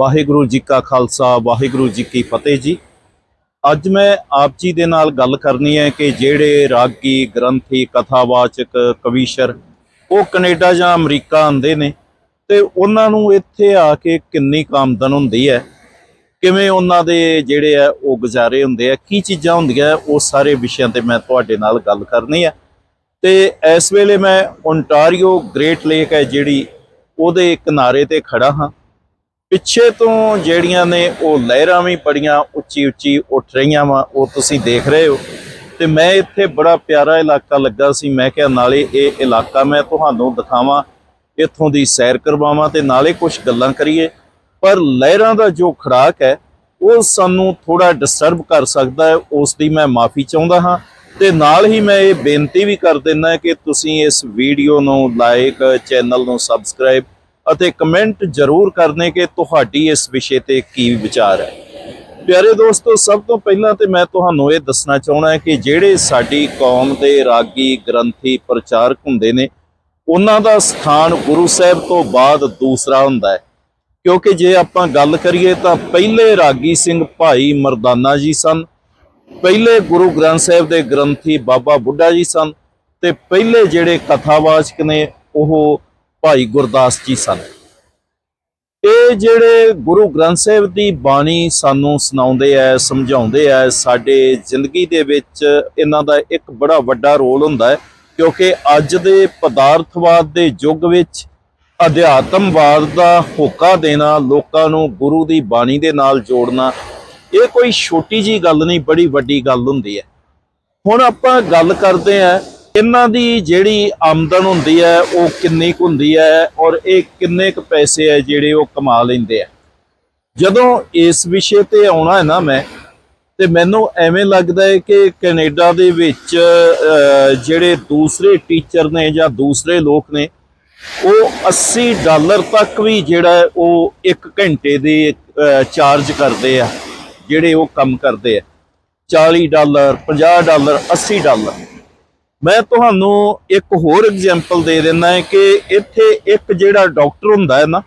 ਵਾਹਿਗੁਰੂ ਜੀ ਕਾ ਖਾਲਸਾ, ਵਾਹਿਗੁਰੂ ਜੀ ਕੀ ਫਤਿਹ ਜੀ। ਅੱਜ ਮੈਂ ਆਪ ਜੀ ਦੇ ਨਾਲ ਗੱਲ ਕਰਨੀ ਹੈ ਕਿ ਜਿਹੜੇ ਰਾਗੀ, ਗ੍ਰੰਥੀ, ਕਥਾਵਾਚਕ, ਕਵੀਸ਼ਰ, ਉਹ ਕੈਨੇਡਾ ਜਾਂ ਅਮਰੀਕਾ ਆਉਂਦੇ ਨੇ ਤੇ ਉਹਨਾਂ ਨੂੰ ਇੱਥੇ ਆ ਕੇ ਕਿੰਨੀ ਕਾਮਦਨ ਹੁੰਦੀ ਹੈ, ਕਿਵੇਂ ਉਹਨਾਂ ਦੇ ਜਿਹੜੇ ਆ ਉਹ ਗੁਜ਼ਾਰੇ ਹੁੰਦੇ ਆ ਕੀ ਚੀਜ਼ਾਂ ਹੁੰਦੀਆਂ ਉਹ ਸਾਰੇ ਵਿਸ਼ਿਆਂ ਤੇ ਮੈਂ ਤੁਹਾਡੇ ਨਾਲ ਗੱਲ ਕਰਨੀ ਹੈ। ਤੇ ਇਸ ਵੇਲੇ ਮੈਂ ਓਨਟਾਰੀਓ ਗ੍ਰੇਟ ਲੇਕ ਹੈ ਜਿਹੜੀ ਉਹਦੇ ਕਿਨਾਰੇ ਤੇ ਖੜਾ ਹਾਂ। ਪਿੱਛੇ ਤੋਂ ਜਿਹੜੀਆਂ ਨੇ ਉਹ ਲਹਿਰਾਂ ਵੀ ਬੜੀਆਂ ਉੱਚੀ ਉੱਚੀ ਉੱਠ ਰਹੀਆਂ ਵਾ, ਉਹ ਤੁਸੀਂ ਦੇਖ ਰਹੇ ਹੋ। ਤੇ ਮੈਂ ਇੱਥੇ ਬੜਾ ਪਿਆਰਾ ਇਲਾਕਾ ਲੱਗਾ ਸੀ। ਮੈਂ ਕਿਹਾ, ਨਾਲੇ ਇਹ ਇਲਾਕਾ ਮੈਂ ਤੁਹਾਨੂੰ ਦਿਖਾਵਾਂ, ਇੱਥੋਂ ਦੀ ਸੈਰ ਕਰਵਾਵਾਂ ਤੇ ਨਾਲੇ ਕੁਝ ਗੱਲਾਂ ਕਰੀਏ। ਪਰ ਲਹਿਰਾਂ ਦਾ ਜੋ ਖੜਾਕ ਹੈ, ਉਹ ਸਾਨੂੰ ਥੋੜਾ ਡਿਸਟਰਬ ਕਰ ਸਕਦਾ ਹੈ। ਉਸ ਦੀ ਮੈਂ ਮਾਫੀ ਚਾਹੁੰਦਾ ਹਾਂ ਤੇ ਨਾਲ ਹੀ ਮੈਂ ਇਹ ਬੇਨਤੀ ਵੀ ਕਰ ਦਿੰਦਾ ਕਿ ਤੁਸੀਂ ਇਸ ਵੀਡੀਓ ਨੂੰ ਲਾਈਕ ਚੈਨਲ ਨੂੰ ਸਬਸਕ੍ਰਾਈਬ ਅਤੇ ਕਮੈਂਟ ਜ਼ਰੂਰ ਕਰਨੇ ਕਿ ਤੁਹਾਡੀ ਇਸ ਵਿਸ਼ੇ ਤੇ ਕੀ ਵਿਚਾਰ ਹੈ। ਪਿਆਰੇ ਦੋਸਤੋ, ਸਭ ਤੋਂ ਪਹਿਲਾਂ ਤੇ ਮੈਂ ਤੁਹਾਨੂੰ ਇਹ ਦੱਸਣਾ ਚਾਹਣਾ ਹੈ ਕਿ ਜਿਹੜੇ ਸਾਡੀ ਕੌਮ ਦੇ ਰਾਗੀ ਗ੍ਰੰਥੀ ਪ੍ਰਚਾਰਕ ਹੁੰਦੇ ਨੇ, ਉਹਨਾਂ ਦਾ ਸਥਾਨ ਗੁਰੂ ਸਾਹਿਬ ਤੋਂ ਬਾਅਦ ਦੂਸਰਾ ਹੁੰਦਾ ਹੈ। ਕਿਉਂਕਿ ਜੇ ਆਪਾਂ ਗੱਲ ਕਰੀਏ ਤਾਂ ਪਹਿਲੇ ਰਾਗੀ ਸਿੰਘ ਭਾਈ ਮਰਦਾਨਾ ਜੀ ਸਨ, ਪਹਿਲੇ ਗੁਰੂ ਗ੍ਰੰਥ ਸਾਹਿਬ ਦੇ ਗ੍ਰੰਥੀ ਬਾਬਾ ਬੁੱਢਾ ਜੀ ਸਨ ਤੇ ਪਹਿਲੇ ਜਿਹੜੇ ਕਥਾਵਾਚਕ ਨੇ ਉਹ ਭਾਈ ਗੁਰਦਾਸ ਜੀ ਸਨ। ਇਹ ਜਿਹੜੇ ਗੁਰੂ ਗ੍ਰੰਥ ਸਾਹਿਬ ਦੀ ਬਾਣੀ ਸਾਨੂੰ ਸੁਣਾਉਂਦੇ ਆ ਸਮਝਾਉਂਦੇ ਆ ਸਾਡੇ ਜ਼ਿੰਦਗੀ ਦੇ ਵਿੱਚ ਇਹਨਾਂ ਦਾ ਇੱਕ ਬੜਾ ਵੱਡਾ ਰੋਲ ਹੁੰਦਾ ਹੈ ਕਿਉਂਕਿ ਅੱਜ ਦੇ ਪਦਾਰਥਵਾਦ ਦੇ ਯੁੱਗ ਵਿੱਚ ਅਧਿਆਤਮਵਾਦ ਦਾ ਹੋਕਾ ਦੇਣਾ, ਲੋਕਾਂ ਨੂੰ ਗੁਰੂ ਦੀ ਬਾਣੀ ਦੇ ਨਾਲ ਜੋੜਨਾ, ਇਹ ਕੋਈ ਛੋਟੀ ਜੀ ਗੱਲ ਨਹੀਂ, ਬੜੀ ਵੱਡੀ ਗੱਲ ਹੁੰਦੀ ਹੈ ਹੁਣ ਆਪਾਂ ਗੱਲ ਕਰਦੇ ਆ ਇਹਨਾਂ ਦੀ ਜਿਹੜੀ ਆਮਦਨ ਹੁੰਦੀ ਹੈ, ਉਹ ਕਿੰਨੀ ਕੁ ਹੁੰਦੀ ਹੈ ਔਰ ਇਹ ਕਿੰਨੇ ਕੁ ਪੈਸੇ ਹੈ ਜਿਹੜੇ ਉਹ ਕਮਾ ਲੈਂਦੇ ਆ? ਜਦੋਂ ਇਸ ਵਿਸ਼ੇ ਤੇ ਆਉਣਾ ਹੈ ਨਾ ਮੈਂ, ਤੇ ਮੈਨੂੰ ਐਵੇਂ ਲੱਗਦਾ ਹੈ ਕਿ ਕੈਨੇਡਾ ਦੇ ਵਿੱਚ ਜਿਹੜੇ ਦੂਸਰੇ ਟੀਚਰ ਨੇ ਜਾਂ ਦੂਸਰੇ ਲੋਕ ਨੇ, ਉਹ 80 ਡਾਲਰ ਤੱਕ ਵੀ ਜਿਹੜਾ ਉਹ 1 ਘੰਟੇ ਦੇ ਚਾਰਜ ਕਰਦੇ ਆ, ਜਿਹੜੇ ਉਹ ਕੰਮ ਕਰਦੇ ਆ। 40 ਡਾਲਰ 50 ਡਾਲਰ 80 ਡਾਲਰ। ਮੈਂ ਤੁਹਾਨੂੰ ਇੱਕ ਹੋਰ ਐਗਜ਼ਾਮਪਲ ਦੇ ਦਿੰਦਾ ਹੈ ਕਿ ਇੱਥੇ ਇੱਕ ਜਿਹੜਾ ਡਾਕਟਰ ਹੁੰਦਾ ਹੈ ਨਾ,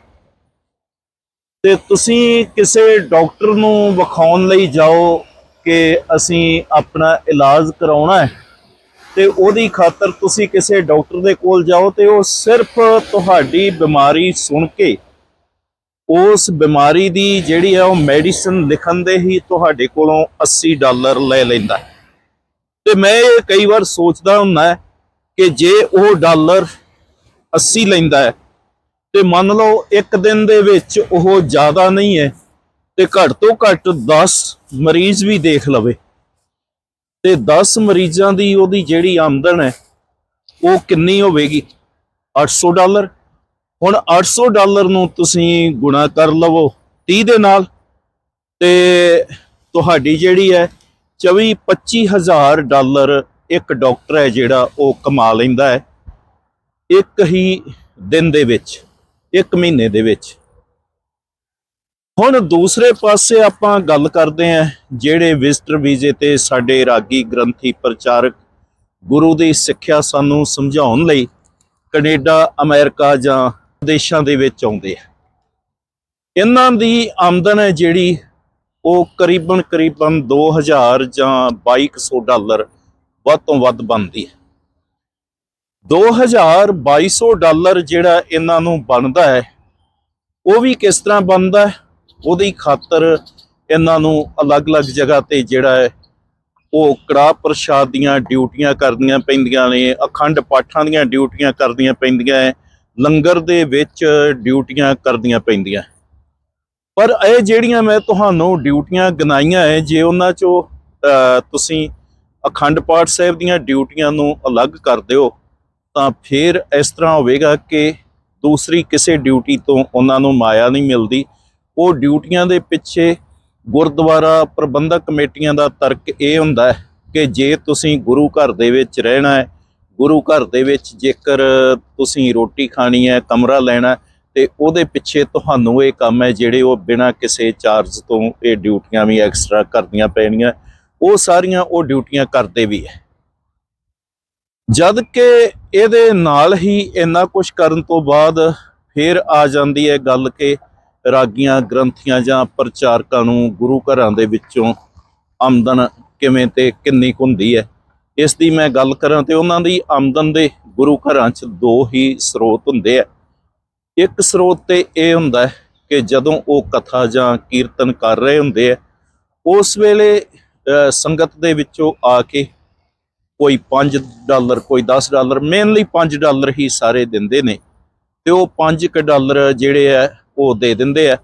ਤੇ ਤੁਸੀਂ ਕਿਸੇ ਡਾਕਟਰ ਨੂੰ ਵਿਖਾਉਣ ਲਈ ਜਾਓ ਕਿ ਅਸੀਂ ਆਪਣਾ ਇਲਾਜ ਕਰਾਉਣਾ ਹੈ, ਤੇ ਉਹਦੀ ਖਾਤਰ ਤੁਸੀਂ ਕਿਸੇ ਡਾਕਟਰ ਦੇ ਕੋਲ ਜਾਓ ਤੇ ਉਹ ਸਿਰਫ ਤੁਹਾਡੀ ਬਿਮਾਰੀ ਸੁਣ ਕੇ, ਉਸ ਬਿਮਾਰੀ ਦੀ ਜਿਹੜੀ ਹੈ ਉਹ ਮੈਡੀਸਨ ਲਿਖਣ ਦੇ ਹੀ ਤੁਹਾਡੇ ਕੋਲੋਂ 80 ਡਾਲਰ ਲੈ ਲੈਂਦਾ ਹੈ। ਤੇ ਮੈਂ ਇਹ ਕਈ ਵਾਰ ਸੋਚਦਾ ਹੁੰਦਾ ਕਿ ਜੇ ਉਹ ਡਾਲਰ 80 ਲੈਂਦਾ ਹੈ, ਤੇ ਮੰਨ ਲਓ ਇੱਕ ਦਿਨ ਦੇ ਵਿੱਚ ਉਹ ਜ਼ਿਆਦਾ ਨਹੀਂ ਹੈ, ਤੇ ਘੱਟ ਤੋਂ ਘੱਟ 10 ਮਰੀਜ਼ ਵੀ ਦੇਖ ਲਵੇ। ਤੇ 10 ਮਰੀਜ਼ਾਂ ਦੀ ਉਹਦੀ ਜਿਹੜੀ ਆਮਦਨ ਹੈ, ਉਹ ਕਿੰਨੀ ਹੋਵੇਗੀ? 800 ਡਾਲਰ। ਹੁਣ 800 ਡਾਲਰ ਨੂੰ ਤੁਸੀਂ ਗੁਣਾ ਕਰ ਲਵੋ 30 ਦੇ ਨਾਲ, ਤੇ ਤੁਹਾਡੀ ਜਿਹੜੀ ਹੈ 24 25000 ਡਾਲਰ ਇੱਕ ਡਾਕਟਰ ਹੈ ਜਿਹੜਾ ਉਹ ਕਮਾ ਲੈਂਦਾ ਹੈ। ਇੱਕ ਹੀ ਦਿਨ ਦੇ ਵਿੱਚ, ਇੱਕ ਮਹੀਨੇ ਦੇ ਵਿੱਚ। ਹੁਣ ਦੂਸਰੇ ਪਾਸੇ ਆਪਾਂ ਗੱਲ ਕਰਦੇ ਹਾਂ, ਜਿਹੜੇ ਵਿਜ਼ਟਰ ਵੀਜ਼ੇ ਤੇ ਸਾਡੇ ਰਾਗੀ ਗ੍ਰੰਥੀ ਪ੍ਰਚਾਰਕ ਗੁਰੂ ਦੀ ਸਿੱਖਿਆ ਸਾਨੂੰ ਸਮਝਾਉਣ ਲਈ ਕੈਨੇਡਾ, ਅਮਰੀਕਾ ਜਾਂ ਦੇਸ਼ਾਂ ਦੇ ਵਿੱਚ ਆਉਂਦੇ ਆ। ਇਹਨਾਂ ਦੀ ਆਮਦਨ ਹੈ ਜਿਹੜੀ ਉਹ ਕਰੀਬਨ ਕਰੀਬਨ 2000 ਜਾਂ 2200 ਡਾਲਰ ਵੱਧ ਤੋਂ ਵੱਧ ਬਣਦੀ ਹੈ। 2000 2200 ਡਾਲਰ ਜਿਹੜਾ ਇਹਨਾਂ ਨੂੰ ਬਣਦਾ ਹੈ, ਉਹ ਵੀ ਕਿਸ ਤਰ੍ਹਾਂ ਬਣਦਾ ਹੈ? ਉਹਦੀ ਖਾਤਰ ਇਹਨਾਂ ਨੂੰ ਅਲੱਗ-ਅਲੱਗ ਜਗ੍ਹਾ ਤੇ ਜਿਹੜਾ ਹੈ, ਉਹ ਕੜਾਹ ਪ੍ਰਸ਼ਾਦ ਦੀਆਂ ਡਿਊਟੀਆਂ ਕਰਦੀਆਂ ਪੈਂਦੀਆਂ ਨੇ, ਅਖੰਡ ਪਾਠਾਂ ਦੀਆਂ ਡਿਊਟੀਆਂ ਕਰਦੀਆਂ ਪੈਂਦੀਆਂ ਹੈ, ਲੰਗਰ ਦੇ ਵਿੱਚ ਡਿਊਟੀਆਂ ਕਰਦੀਆਂ ਪੈਂਦੀਆਂ ਪਰ ਇਹ ਜਿਹੜੀਆਂ ਮੈਂ ਤੁਹਾਨੂੰ ਡਿਊਟੀਆਂ ਗਨਾਈਆਂ ਹੈ ਜੇ ਉਹਨਾਂ ਚੋਂ ਤੁਸੀਂ ਅਖੰਡ ਪਾਠ ਸਾਹਿਬ ਦੀਆਂ ਡਿਊਟੀਆਂ ਨੂੰ ਅਲੱਗ ਕਰ ਦਿਓ, ਤਾਂ ਫਿਰ ਇਸ ਤਰ੍ਹਾਂ ਹੋਵੇਗਾ ਕਿ ਦੂਸਰੀ ਕਿਸੇ ਡਿਊਟੀ ਤੋਂ ਉਹਨਾਂ ਨੂੰ ਮਾਇਆ ਨਹੀਂ ਮਿਲਦੀ। ਉਹ ਡਿਊਟੀਆਂ ਦੇ ਪਿੱਛੇ ਗੁਰਦੁਆਰਾ ਪ੍ਰਬੰਧਕ ਕਮੇਟੀਆਂ ਦਾ ਤਰਕ ਇਹ ਹੁੰਦਾ ਹੈ ਕਿ ਜੇ ਤੁਸੀਂ ਗੁਰੂ ਘਰ ਦੇ ਵਿੱਚ ਰਹਿਣਾ ਹੈ ਗੁਰੂ ਘਰ ਦੇ ਵਿੱਚ ਜੇਕਰ ਤੁਸੀਂ ਰੋਟੀ ਖਾਣੀ ਹੈ ਕਮਰਾ ਲੈਣਾ ਤੇ ਉਹਦੇ ਪਿੱਛੇ ਤੁਹਾਨੂੰ ਇਹ ਕੰਮ ਹੈ ਜਿਹੜੇ ਉਹ ਬਿਨਾਂ ਕਿਸੇ ਚਾਰਜ ਤੋਂ ਇਹ ਡਿਊਟੀਆਂ ਵੀ ਐਕਸਟਰਾ ਕਰਨੀਆਂ ਪੈਣੀਆਂ। ਉਹ ਸਾਰੀਆਂ ਉਹ ਡਿਊਟੀਆਂ ਕਰਦੇ ਵੀ ਹੈ। ਜਦ ਕਿ ਇਹਦੇ ਨਾਲ ਹੀ ਇੰਨਾ ਕੁਝ ਕਰਨ ਤੋਂ ਬਾਅਦ ਫਿਰ ਆ ਜਾਂਦੀ ਹੈ ਗੱਲ ਕਿ ਰਾਗੀਆਂ, ਗ੍ਰੰਥੀਆਂ ਜਾਂ ਪ੍ਰਚਾਰਕਾਂ ਨੂੰ ਗੁਰੂ ਘਰਾਂ ਦੇ ਵਿੱਚੋਂ ਆਮਦਨ ਕਿਵੇਂ ਤੇ ਕਿੰਨੀ ਕੁ ਹੁੰਦੀ ਹੈ, ਇਸ ਦੀ ਮੈਂ ਗੱਲ ਕਰਾਂ ਤੇ ਉਹਨਾਂ ਦੀ ਆਮਦਨ ਦੇ ਗੁਰੂ ਘਰਾਂ 'ਚ ਦੋ ਹੀ ਸਰੋਤ ਹੁੰਦੇ ਆ। ਇੱਕ ਸਰੋਤ ਤੇ ਇਹ ਹੁੰਦਾ ਹੈ ਕਿ ਜਦੋਂ ਉਹ ਕਥਾ ਜਾਂ ਕੀਰਤਨ ਕਰ ਰਹੇ ਹੁੰਦੇ ਆ, ਉਸ ਵੇਲੇ ਸੰਗਤ ਦੇ ਵਿੱਚੋਂ ਆ ਕੇ ਕੋਈ 5 ਡਾਲਰ, ਕੋਈ 10 ਡਾਲਰ ਮੇਨਲੀ 5 ਡਾਲਰ ਹੀ ਸਾਰੇ ਦਿੰਦੇ ਨੇ। ਤੇ ਉਹ 5 ਕ ਡਾਲਰ ਜਿਹੜੇ ਆ, ਉਹ ਦੇ ਦਿੰਦੇ ਆ।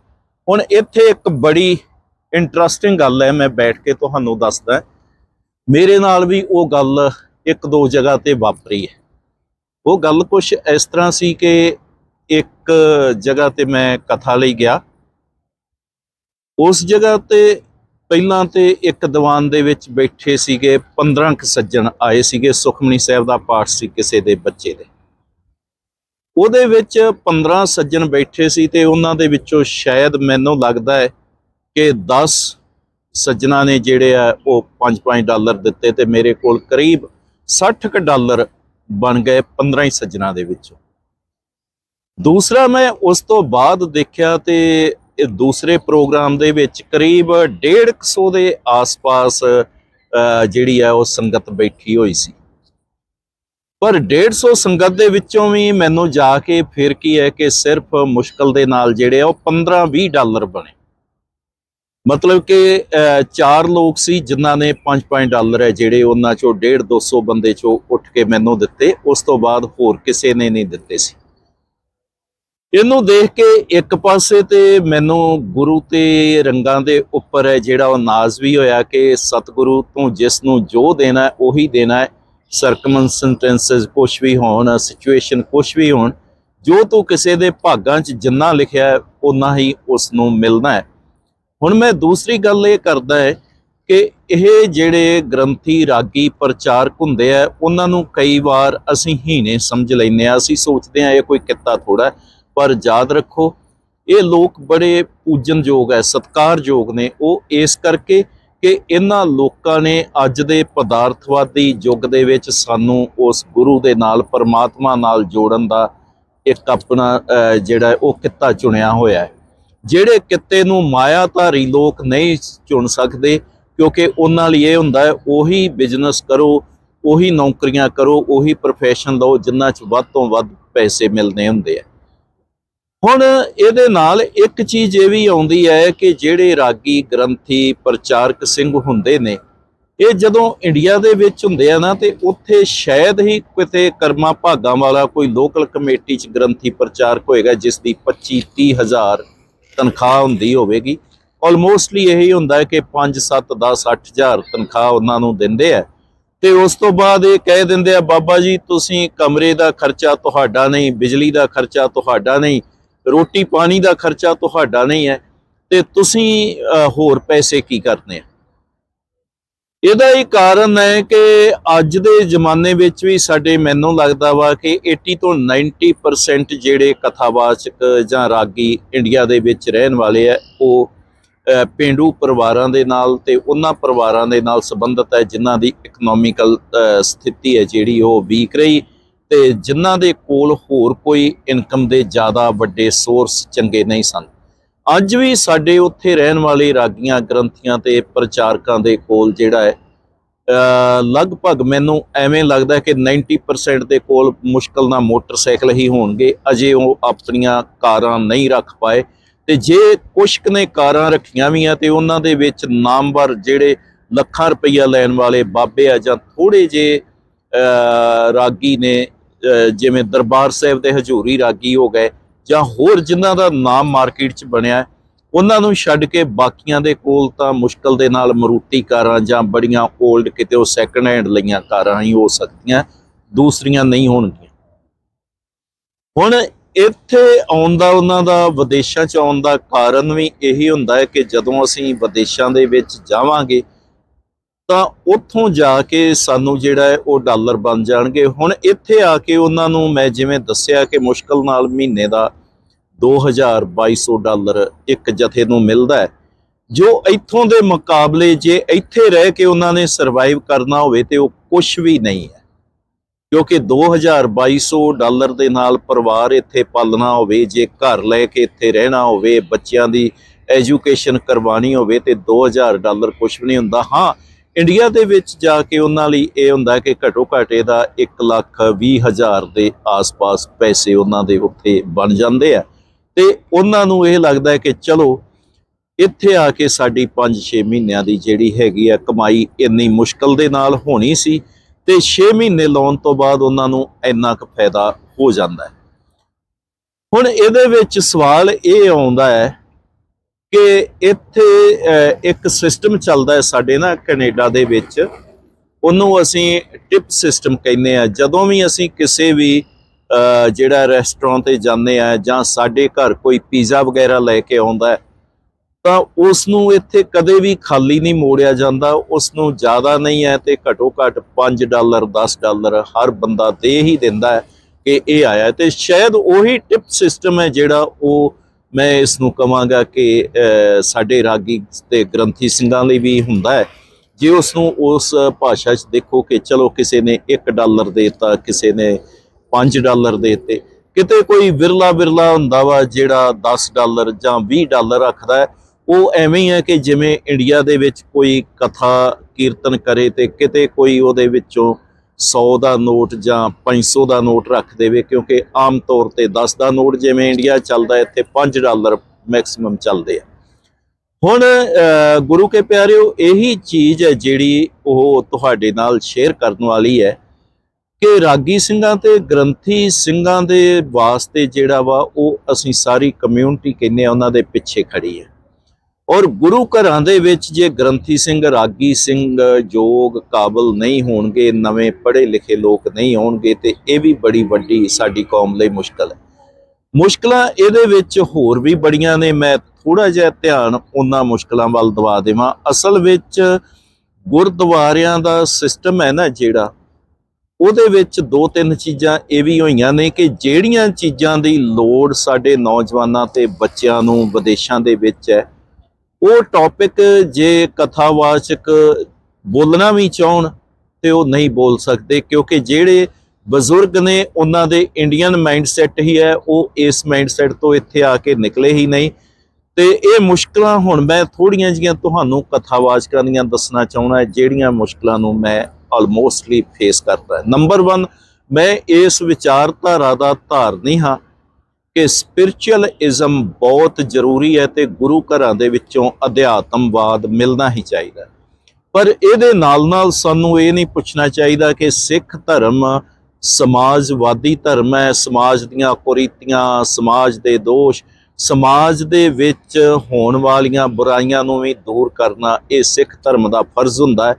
ਹੁਣ ਇੱਥੇ ਇੱਕ ਬੜੀ ਇੰਟਰਸਟਿੰਗ ਗੱਲ ਹੈ, ਮੈਂ ਬੈਠ ਕੇ ਤੁਹਾਨੂੰ ਦੱਸਦਾ। ਮੇਰੇ ਨਾਲ ਵੀ ਉਹ ਗੱਲ ਇੱਕ ਦੋ ਜਗ੍ਹਾ ਤੇ ਵਾਪਰੀ ਹੈ। ਉਹ ਗੱਲ ਕੁਝ ਇਸ ਤਰ੍ਹਾਂ ਸੀ ਕਿ ਇੱਕ ਜਗ੍ਹਾ ਤੇ ਮੈਂ ਕਥਾ ਲਈ ਗਿਆ। ਉਸ ਜਗ੍ਹਾ ਤੇ ਪਹਿਲਾਂ ਤੇ ਇੱਕ ਦੀਵਾਨ ਦੇ ਵਿੱਚ ਬੈਠੇ ਸੀਗੇ 15 ਕ ਸੱਜਣ ਆਏ ਸੀਗੇ, ਸੁਖਮਨੀ ਸਾਹਿਬ ਦਾ ਪਾਠ ਸੀ ਕਿਸੇ ਦੇ ਬੱਚੇ ਦੇ। ਉਹਦੇ ਵਿੱਚ 15 ਸੱਜਣ ਬੈਠੇ ਸੀ ਤੇ ਉਹਨਾਂ ਦੇ ਵਿੱਚੋਂ ਸ਼ਾਇਦ ਮੈਨੂੰ ਲੱਗਦਾ ਹੈ ਕਿ 10 ਸੱਜਣਾ ਨੇ ਜਿਹੜੇ ਆ, ਉਹ 5-5 ਡਾਲਰ ਦਿੱਤੇ ਤੇ ਮੇਰੇ ਕੋਲ ਕਰੀਬ 60 ਕ ਡਾਲਰ ਬਣ ਗਏ 15 ਹੀ ਸੱਜਣਾ ਦੇ ਵਿੱਚੋਂ। ਦੂਸਰਾ ਮੈਂ ਉਸ ਤੋਂ ਬਾਅਦ ਦੇਖਿਆ ਤੇ ਇਹ ਦੂਸਰੇ ਪ੍ਰੋਗਰਾਮ ਦੇ ਵਿੱਚ ਕਰੀਬ 150 ਦੇ ਆਸ-ਪਾਸ ਜਿਹੜੀ ਆ ਉਹ ਸੰਗਤ ਬੈਠੀ ਹੋਈ ਸੀ। ਪਰ 150 ਸੰਗਤ ਦੇ ਵਿੱਚੋਂ ਵੀ ਮੈਨੂੰ ਜਾ ਕੇ ਫਿਰ ਕੀ ਹੈ ਕਿ ਸਿਰਫ ਮੁਸ਼ਕਲ ਦੇ ਨਾਲ ਜਿਹੜੇ ਆ ਉਹ 15-20 ਡਾਲਰ ਬਣੇ। ਮਤਲਬ ਕਿ ਚਾਰ ਲੋਕ ਸੀ ਜਿਨ੍ਹਾਂ ਨੇ 5-5 ਡਾਲਰ ਹੈ ਜਿਹੜੇ ਉਹਨਾਂ ਚੋਂ 1.5 200 ਬੰਦੇ ਚੋਂ ਉੱਠ ਕੇ ਮੈਨੂੰ ਦਿੱਤੇ, ਉਸ ਤੋਂ ਬਾਅਦ ਹੋਰ ਕਿਸੇ ਨੇ ਨਹੀਂ ਦਿੱਤੇ ਸੀ। ਇਹਨੂੰ ਦੇਖ ਕੇ ਇੱਕ ਪਾਸੇ ਤੇ ਮੈਨੂੰ ਗੁਰੂ ਤੇ ਰੰਗਾਂ ਦੇ ਉੱਪਰ ਹੈ ਜਿਹੜਾ ਉਹ ਨਾਜ਼ ਵੀ ਹੋਇਆ ਕਿ ਸਤਿਗੁਰੂ ਤੂੰ ਜਿਸ ਨੂੰ ਜੋ ਦੇਣਾ ਉਹੀ ਦੇਣਾ ਹੈ। ਸਰਕਮਸਟੈਂਸਸ ਕੁਝ ਵੀ ਹੋਣ ਸਿਚੁਏਸ਼ਨ ਕੁਝ ਵੀ ਹੋਣ, ਜੋ ਤੂੰ ਕਿਸੇ ਦੇ ਭਾਗਾਂ 'ਚ ਜਿੰਨਾ ਲਿਖਿਆ ਉਨਾ ਹੀ ਉਸ ਨੂੰ ਮਿਲਣਾ ਹੈ। ਹੁਣ ਮੈਂ ਦੂਸਰੀ ਗੱਲ ਇਹ ਕਰਦਾ ਹੈ ਕਿ ਇਹ ਜਿਹੜੇ ਗ੍ਰੰਥੀ ਰਾਗੀ ਪ੍ਰਚਾਰਕ ਹੁੰਦੇ ਆ, ਉਹਨਾਂ ਨੂੰ ਕਈ ਵਾਰ ਅਸੀਂ ਹੀਨੇ ਸਮਝ ਲੈਂਦੇ ਆ ਅਸੀਂ ਸੋਚਦੇ ਆ ਇਹ ਕੋਈ ਕਿੱਤਾ ਥੋੜਾ ਪਰ ਯਾਦ ਰੱਖੋ, ਇਹ ਲੋਕ ਬੜੇ ਪੂਜਨਯੋਗ ਹੈ, ਸਤਿਕਾਰਯੋਗ ਨੇ। ਉਹ ਇਸ ਕਰਕੇ ਕਿ ਇਹਨਾਂ ਲੋਕਾਂ ਨੇ ਅੱਜ ਦੇ ਪਦਾਰਥਵਾਦੀ ਯੁੱਗ ਦੇ ਵਿੱਚ ਸਾਨੂੰ ਉਸ ਗੁਰੂ ਦੇ ਨਾਲ, ਪਰਮਾਤਮਾ ਨਾਲ ਜੋੜਨ ਦਾ ਇੱਕ ਆਪਣਾ ਜਿਹੜਾ ਉਹ ਕਿੱਤਾ ਚੁਣਿਆ ਹੋਇਆ ਹੈ। ਜਿਹੜੇ ਕਿੱਤੇ ਨੂੰ ਮਾਇਆਧਾਰੀ ਲੋਕ ਨਹੀਂ ਚੁਣ ਸਕਦੇ, ਕਿਉਂਕਿ ਉਹਨਾਂ ਲਈ ਇਹ ਹੁੰਦਾ ਹੈ, ਉਹੀ ਬਿਜ਼ਨਸ ਕਰੋ, ਉਹੀ ਨੌਕਰੀਆਂ ਕਰੋ, ਉਹੀ ਪ੍ਰੋਫੈਸ਼ਨ ਲਓ, ਜਿੰਨਾ ਚ ਵੱਧ ਤੋਂ ਵੱਧ ਪੈਸੇ ਮਿਲਨੇ ਹੁੰਦੇ ਆ। ਹੁਣ ਇਹਦੇ ਨਾਲ ਇੱਕ ਚੀਜ਼ ਇਹ ਵੀ ਆਉਂਦੀ ਹੈ ਕਿ ਜਿਹੜੇ ਰਾਗੀ ਗ੍ਰੰਥੀ ਪ੍ਰਚਾਰਕ ਸਿੰਘ ਹੁੰਦੇ ਨੇ, ਇਹ ਜਦੋਂ ਇੰਡੀਆ ਦੇ ਵਿੱਚ ਹੁੰਦੇ ਆ ਨਾ, ਤੇ ਉੱਥੇ ਸ਼ਾਇਦ ਹੀ ਕਿਤੇ ਕਰਮਾ ਭਾਗਾਂ ਵਾਲਾ ਕੋਈ ਲੋਕਲ ਕਮੇਟੀ ਚ ਗ੍ਰੰਥੀ ਪ੍ਰਚਾਰਕ ਹੋਏਗਾ, ਜਿਸ ਦੀ 25 30 ਹਜ਼ਾਰ ਤਨਖਾਹ ਹੁੰਦੀ ਹੋਵੇਗੀ। ਆਲਮੋਸਟਲੀ ਇਹੀ ਹੁੰਦਾ ਕਿ 5 7 10 8 ਹਜ਼ਾਰ ਤਨਖਾਹ ਉਹਨਾਂ ਨੂੰ ਦਿੰਦੇ ਆ। ਤੇ ਉਸ ਤੋਂ ਬਾਅਦ ਇਹ ਕਹਿ ਦਿੰਦੇ ਆ, ਬਾਬਾ ਜੀ, ਤੁਸੀਂ ਕਮਰੇ ਦਾ ਖਰਚਾ ਤੁਹਾਡਾ ਨਹੀਂ, ਬਿਜਲੀ ਦਾ ਖਰਚਾ ਤੁਹਾਡਾ ਨਹੀਂ ਰੋਟੀ ਪਾਣੀ ਦਾ ਖਰਚਾ ਤੁਹਾਡਾ ਨਹੀਂ ਹੈ ਤੇ ਤੁਸੀਂ ਹੋਰ ਪੈਸੇ ਕੀ ਕਰਨੇ ਆ? ਇਹਦਾ ਹੀ ਕਾਰਨ ਹੈ ਕਿ ਅੱਜ ਦੇ ਜ਼ਮਾਨੇ ਵਿੱਚ ਵੀ ਸਾਡੇ ਮੈਨੂੰ ਲੱਗਦਾ ਵਾ ਕਿ 80 ਤੋਂ 90% ਜਿਹੜੇ ਕਥਾਵਾਚਕ ਜਾਂ ਰਾਗੀ ਇੰਡੀਆ ਦੇ ਵਿੱਚ ਰਹਿਣ ਵਾਲੇ ਆ ਉਹ ਅਹ, ਪੇਂਡੂ ਪਰਿਵਾਰਾਂ ਦੇ ਨਾਲ ਤੇ ਉਹਨਾਂ ਪਰਿਵਾਰਾਂ ਦੇ ਨਾਲ ਸੰਬੰਧਿਤ ਹੈ ਜਿਨ੍ਹਾਂ ਦੀ ਇਕਨੋਮਿਕਲ ਸਥਿਤੀ ਹੈ ਜਿਹੜੀ ਉਹ ਵੀਕ ਰਹੀ। ਤੇ ਜਿਨ੍ਹਾਂ ਦੇ ਕੋਲ ਹੋਰ ਕੋਈ ਇਨਕਮ ਦੇ ਜ਼ਿਆਦਾ ਵੱਡੇ ਸੋਰਸ ਚੰਗੇ ਨਹੀਂ ਸਨ। ਅੱਜ ਵੀ ਸਾਡੇ ਉੱਥੇ ਰਹਿਣ ਵਾਲੇ ਰਾਗੀਆਂ ਗ੍ਰੰਥੀਆਂ ਤੇ ਪ੍ਰਚਾਰਕਾਂ ਦੇ ਕੋਲ ਜਿਹੜਾ ਹੈ ਲਗਭਗ ਮੈਨੂੰ ਐਵੇਂ ਲੱਗਦਾ ਕਿ 90% ਦੇ ਕੋਲ ਮੁਸ਼ਕਲ ਨਾਲ ਮੋਟਰਸਾਈਕਲ ਹੀ ਹੋਣਗੇ। ਅਜੇ ਉਹ ਆਪਣੀਆਂ ਕਾਰਾਂ ਨਹੀਂ ਰੱਖ ਪਾਏ ਤੇ ਜੇ ਕੁਸ਼ਕ ਨੇ ਕਾਰਾਂ ਰੱਖੀਆਂ ਵੀ ਆ ਤੇ ਉਹਨਾਂ ਦੇ ਵਿੱਚ ਨਾਮਵਰ ਜਿਹੜੇ ਲੱਖਾਂ ਰੁਪਈਆ ਲੈਣ ਵਾਲੇ ਬਾਬੇ ਆ ਜਾਂ ਥੋੜੇ ਜੇ ਰਾਗੀ ਨੇ ਜਿਵੇਂ ਦਰਬਾਰ ਸਾਹਿਬ ਦੇ ਹਜੂਰੀ ਰਾਗੀ ਹੋ ਗਏ ਜਾਂ ਹੋਰ ਜਿਨ੍ਹਾਂ ਦਾ ਨਾਮ ਮਾਰਕੀਟ 'ਚ ਬਣਿਆ ਉਹਨਾਂ ਨੂੰ ਛੱਡ ਕੇ ਬਾਕੀਆਂ ਦੇ ਕੋਲ ਤਾਂ ਮੁਸ਼ਕਲ ਦੇ ਨਾਲ ਮਰੂਤੀ ਕਾਰਾਂ ਜਾਂ ਬੜੀਆਂ 올ਡ ਕਿਤੇ ਉਹ ਸੈਕੰਡ ਹੈਂਡ ਲਈਆਂ ਕਾਰਾਂ ਹੀ ਹੋ ਸਕਦੀਆਂ, ਦੂਸਰੀਆਂ ਨਹੀਂ ਹੋਣਗੀਆਂ। ਹੁਣ ਇੱਥੇ ਆਉਣ ਦਾ, ਉਹਨਾਂ ਦਾ ਵਿਦੇਸ਼ਾਂ 'ਚ ਆਉਣ ਦਾ ਕਾਰਨ ਵੀ ਇਹੀ ਹੁੰਦਾ ਹੈ ਕਿ ਜਦੋਂ ਅਸੀਂ ਵਿਦੇਸ਼ਾਂ ਦੇ ਵਿੱਚ ਜਾਵਾਂਗੇ ਤਾਂ ਉੱਥੋਂ ਜਾ ਕੇ ਸਾਨੂੰ ਜਿਹੜਾ ਹੈ ਉਹ ਡਾਲਰ ਬਣ ਜਾਣਗੇ। ਹੁਣ ਇੱਥੇ ਆ ਕੇ ਉਹਨਾਂ ਨੂੰ ਮੈਂ ਜਿਵੇਂ ਦੱਸਿਆ ਕਿ ਮੁਸ਼ਕਲ ਨਾਲ ਮਹੀਨੇ ਦਾ 2000 2200 ਡਾਲਰ ਇੱਕ ਜਥੇ ਨੂੰ ਮਿਲਦਾ ਹੈ। ਜੋ ਇੱਥੋਂ ਦੇ ਮੁਕਾਬਲੇ ਜੇ ਇੱਥੇ ਰਹਿ ਕੇ ਉਹਨਾਂ ਨੇ ਸਰਵਾਈਵ ਕਰਨਾ ਹੋਵੇ ਤੇ ਉਹ ਕੁਝ ਵੀ ਨਹੀਂ ਹੈ। ਕਿਉਂਕਿ 2200 ਡਾਲਰ ਦੇ ਨਾਲ ਪਰਿਵਾਰ ਇੱਥੇ ਪਾਲਣਾ ਹੋਵੇ, ਜੇ ਘਰ ਲੈ ਕੇ ਇੱਥੇ ਰਹਿਣਾ ਹੋਵੇ, ਬੱਚਿਆਂ ਦੀ ਐਜੂਕੇਸ਼ਨ ਕਰਵਾਉਣੀ ਹੋਵੇ ਤੇ 2000 ਡਾਲਰ ਕੁਝ ਵੀ ਨਹੀਂ ਹੁੰਦਾ। ਹਾਂ ਇੰਡੀਆ ਦੇ ਵਿੱਚ ਜਾ ਕੇ ਉਹਨਾਂ ਲਈ ਇਹ ਹੁੰਦਾ ਕਿ ਘੱਟੋ ਘੱਟ ਇਹਦਾ 1 ਲੱਖ 20 ਹਜ਼ਾਰ ਦੇ ਆਸ-ਪਾਸ ਪੈਸੇ ਉਹਨਾਂ ਦੇ ਉੱਥੇ ਬਣ ਜਾਂਦੇ ਆ। ਤੇ ਉਹਨਾਂ ਨੂੰ ਇਹ ਲੱਗਦਾ ਹੈ ਕਿ ਚਲੋ, ਇੱਥੇ ਆ ਕੇ ਸਾਡੀ 5-6 ਮਹੀਨਿਆਂ ਦੀ ਜਿਹੜੀ ਹੈਗੀ ਆ ਕਮਾਈ ਇੰਨੀ ਮੁਸ਼ਕਲ ਦੇ ਨਾਲ ਹੋਣੀ ਸੀ ਤੇ 6 ਮਹੀਨੇ ਲਾਉਣ ਤੋਂ ਬਾਅਦ ਉਹਨਾਂ ਨੂੰ ਇੰਨਾ ਕੁ ਫਾਇਦਾ ਹੋ ਜਾਂਦਾ ਹੈ। ਹੁਣ ਇਹਦੇ ਵਿੱਚ ਸਵਾਲ ਇਹ ਆਉਂਦਾ ਹੈ ਕਿ ਇੱਥੇ ਇੱਕ ਸਿਸਟਮ ਚੱਲਦਾ ਹੈ ਸਾਡੇ ਨਾ ਕੈਨੇਡਾ ਦੇ ਵਿੱਚ। ਉਹਨੂੰ ਅਸੀਂ ਟਿਪ ਸਿਸਟਮ ਕਹਿੰਦੇ ਆ ਜਦੋਂ ਵੀ ਅਸੀਂ ਕਿਸੇ ਵੀ ਜਿਹੜਾ ਰੈਸਟੋਰੈਂਟ ਤੇ ਜਾਂਦੇ ਆ ਜਾਂ ਸਾਡੇ ਘਰ ਕੋਈ ਪੀਜ਼ਾ ਵਗੈਰਾ ਲੈ ਕੇ ਆਉਂਦਾ ਤਾਂ ਉਸ ਨੂੰ ਇੱਥੇ ਕਦੇ ਵੀ ਖਾਲੀ ਨਹੀਂ ਮੋੜਿਆ ਜਾਂਦਾ। ਉਸ ਨੂੰ ਜ਼ਿਆਦਾ ਨਹੀਂ ਹੈ ਤੇ ਘਟੋ ਘੱਟ 5 ਡਾਲਰ 10 ਡਾਲਰ ਹਰ ਬੰਦਾ ਦੇ ਹੀ ਦਿੰਦਾ ਹੈ ਕਿ ਇਹ ਆਇਆ ਹੈ। ਤੇ ਸ਼ਾਇਦ ਉਹੀ ਟਿਪ ਸਿਸਟਮ ਹੈ ਜਿਹੜਾ ਉਹ ਮੈਂ ਇਸ ਨੂੰ ਕਹਾਂਗਾ ਕਿ ਸਾਡੇ ਰਾਗੀ ਤੇ ਗ੍ਰੰਥੀ ਸਿੰਘਾਂ ਲਈ ਵੀ ਹੁੰਦਾ ਹੈ। ਜੇ ਉਸ ਨੂੰ ਉਸ ਭਾਸ਼ਾ 'ਚ ਦੇਖੋ ਕਿ ਚਲੋ ਕਿਸੇ ਨੇ 1 ਡਾਲਰ ਦੇਤਾ, ਕਿਸੇ ਨੇ 5 ਡਾਲਰ ਦੇਤੇ, ਕਿਤੇ ਕੋਈ ਵਿਰਲਾ ਵਿਰਲਾ ਹੁੰਦਾ ਵਾ ਜਿਹੜਾ 10 ਡਾਲਰ ਜਾਂ 20 ਡਾਲਰ ਰੱਖਦਾ ਉਹ ਐਵੇਂ ਹੀ ਹੈ ਕਿ ਜਿਵੇਂ ਇੰਡੀਆ ਦੇ ਵਿੱਚ ਕੋਈ ਕਥਾ ਕੀਰਤਨ ਕਰੇ ਤੇ ਕਿਤੇ ਕੋਈ ਉਹਦੇ ਵਿੱਚੋਂ 100 ਦਾ ਨੋਟ ਜਾਂ 500 ਦਾ ਨੋਟ ਰੱਖ ਦੇਵੇ, ਕਿਉਂਕਿ ਆਮ ਤੌਰ ਤੇ 10 ਦਾ ਨੋਟ ਜਿਵੇਂ ਇੰਡੀਆ ਚੱਲਦਾ, ਇੱਥੇ 5 ਡਾਲਰ ਮੈਕਸਿਮਮ ਚੱਲਦੇ ਆ। ਹੁਣ ਗੁਰੂ ਕੇ ਪਿਆਰਿਓ, ਇਹੀ ਚੀਜ਼ ਹੈ ਜਿਹੜੀ ਉਹ ਤੁਹਾਡੇ ਨਾਲ ਸ਼ੇਅਰ ਕਰਨ ਵਾਲੀ ਹੈ ਕਿ ਰਾਗੀ ਸਿੰਘਾਂ ਤੇ ਗ੍ਰੰਥੀ ਸਿੰਘਾਂ ਦੇ ਵਾਸਤੇ ਜਿਹੜਾ ਵਾ, ਉਹ ਅਸੀਂ ਸਾਰੀ ਕਮਿਊਨਿਟੀ ਕਹਿੰਦੇ ਆ, ਉਹਨਾਂ ਦੇ ਪਿੱਛੇ ਖੜੀ ਹੈ। ਔਰ ਗੁਰੂ ਘਰਾਂ ਦੇ ਵਿੱਚ ਜੇ ਗ੍ਰੰਥੀ ਸਿੰਘ, ਰਾਗੀ ਸਿੰਘ ਜੋਗ ਕਾਬਲ ਨਹੀਂ ਹੋਣਗੇ, ਨਵੇਂ ਪੜ੍ਹੇ ਲਿਖੇ ਲੋਕ ਨਹੀਂ ਹੋਣਗੇ ਤੇ ਇਹ ਵੀ ਬੜੀ ਵੱਡੀ ਸਾਡੀ ਕੌਮ ਲਈ ਮੁਸ਼ਕਲ ਹੈ। ਮੁਸ਼ਕਲਾਂ ਇਹਦੇ ਵਿੱਚ ਹੋਰ ਵੀ ਬੜੀਆਂ ਨੇ, ਮੈਂ ਥੋੜਾ ਜਿਹਾ ਧਿਆਨ ਉਹਨਾਂ ਮੁਸ਼ਕਲਾਂ ਵੱਲ ਦਵਾ ਦੇਵਾਂ। ਅਸਲ ਵਿੱਚ ਗੁਰਦੁਆਰਿਆਂ ਦਾ ਸਿਸਟਮ ਹੈ ਨਾ ਜਿਹੜਾ, ਉਹਦੇ ਵਿੱਚ ਦੋ ਤਿੰਨ ਚੀਜ਼ਾਂ ਇਹ ਵੀ ਹੋਈਆਂ ਨੇ ਕਿ ਜਿਹੜੀਆਂ ਚੀਜ਼ਾਂ ਦੀ ਲੋੜ ਸਾਡੇ ਨੌਜਵਾਨਾਂ ਤੇ ਬੱਚਿਆਂ ਨੂੰ, ਵਿਦੇਸ਼ਾਂ ਦੇ ਵਿੱਚ ਹੈ ਉਹ ਟੌਪਿਕ ਜੇ ਕਥਾਵਾਚਕ ਬੋਲਣਾ ਵੀ ਚਾਹਣ ਤੇ ਉਹ ਨਹੀਂ ਬੋਲ ਸਕਦੇ, ਕਿਉਂਕਿ ਜਿਹੜੇ ਬਜ਼ੁਰਗ ਨੇ ਉਹਨਾਂ ਦੇ ਇੰਡੀਅਨ ਮਾਈਂਡਸੈਟ ਹੀ ਹੈ, ਉਹ ਇਸ ਮਾਈਂਡਸੈਟ ਤੋਂ ਇੱਥੇ ਆ ਕੇ ਨਿਕਲੇ ਹੀ ਨਹੀਂ। ਤੇ ਇਹ ਮੁਸ਼ਕਲਾਂ ਹੁਣ ਮੈਂ ਥੋੜੀਆਂ ਜੀਆਂ ਤੁਹਾਨੂੰ ਕਥਾਵਾਚਕਾਂ ਦੀਆਂ ਦੱਸਣਾ ਚਾਹੁੰਦਾ ਜਿਹੜੀਆਂ ਮੁਸ਼ਕਲਾਂ ਨੂੰ ਮੈਂ ਆਲਮੋਸਟਲੀ ਫੇਸ ਕਰਦਾ ਨੰਬਰ 1 ਮੈਂ ਇਸ ਵਿਚਾਰਧਾਰਾ ਦਾ ਧਾਰਨੀ ਹਾਂ। ਕਿ ਸਪਿਰਚੁਅਲਿਜ਼ਮ ਬਹੁਤ ਜ਼ਰੂਰੀ ਹੈ ਤੇ ਗੁਰੂ ਘਰਾਂ ਦੇ ਵਿੱਚੋਂ ਅਧਿਆਤਮਵਾਦ ਮਿਲਣਾ ਹੀ ਚਾਹੀਦਾ ਪਰ ਇਹਦੇ ਨਾਲ-ਨਾਲ ਸਾਨੂੰ ਇਹ ਨਹੀਂ ਪੁੱਛਣਾ ਚਾਹੀਦਾ ਕਿ ਸਿੱਖ ਧਰਮ ਸਮਾਜਵਾਦੀ ਧਰਮ ਹੈ, ਸਮਾਜ ਦੀਆਂ ਕੁਰੀਤੀਆਂ, ਸਮਾਜ ਦੇ ਦੋਸ਼, ਸਮਾਜ ਦੇ ਵਿੱਚ ਹੋਣ ਵਾਲੀਆਂ ਬੁਰਾਈਆਂ ਨੂੰ ਵੀ ਦੂਰ ਕਰਨਾ ਇਹ ਸਿੱਖ ਧਰਮ ਦਾ ਫਰਜ਼ ਹੁੰਦਾ ਹੈ।